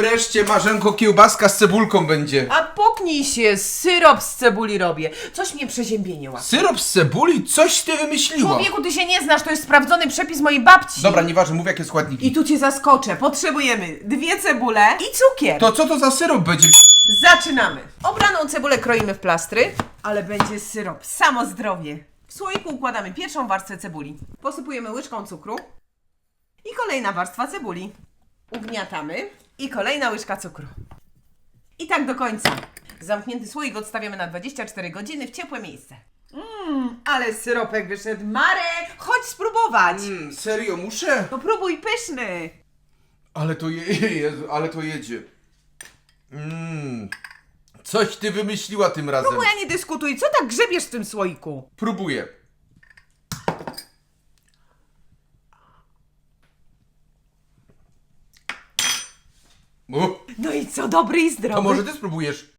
Wreszcie Marzenko kiełbaska z cebulką będzie. A puknij się, syrop z cebuli robię. Coś mnie przeziębienie łapie. Syrop z cebuli? Coś ty wymyśliła. Człowieku, ty się nie znasz, to jest sprawdzony przepis mojej babci. Dobra, nieważne, mów jakie składniki. I tu cię zaskoczę. Potrzebujemy dwie cebule i cukier. To co to za syrop będzie? Zaczynamy. Obraną cebulę kroimy w plastry, ale będzie syrop. Samo zdrowie. W słoiku układamy pierwszą warstwę cebuli. Posypujemy łyżką cukru. I kolejna warstwa cebuli. Ugniatamy. I kolejna łyżka cukru. I tak do końca. Zamknięty słoik odstawiamy na 24 godziny w ciepłe miejsce. Mmm, ale syropek wyszedł. Marek, chodź spróbować. Mm, serio, muszę? No próbuj pyszny. Ale to je, Jezu, ale to jedzie. Mm. Coś ty wymyśliła tym razem. Próbuj, a nie dyskutuj. Co tak grzebiesz w tym słoiku? Próbuję. No i co, dobry i zdrowy. to może ty spróbujesz?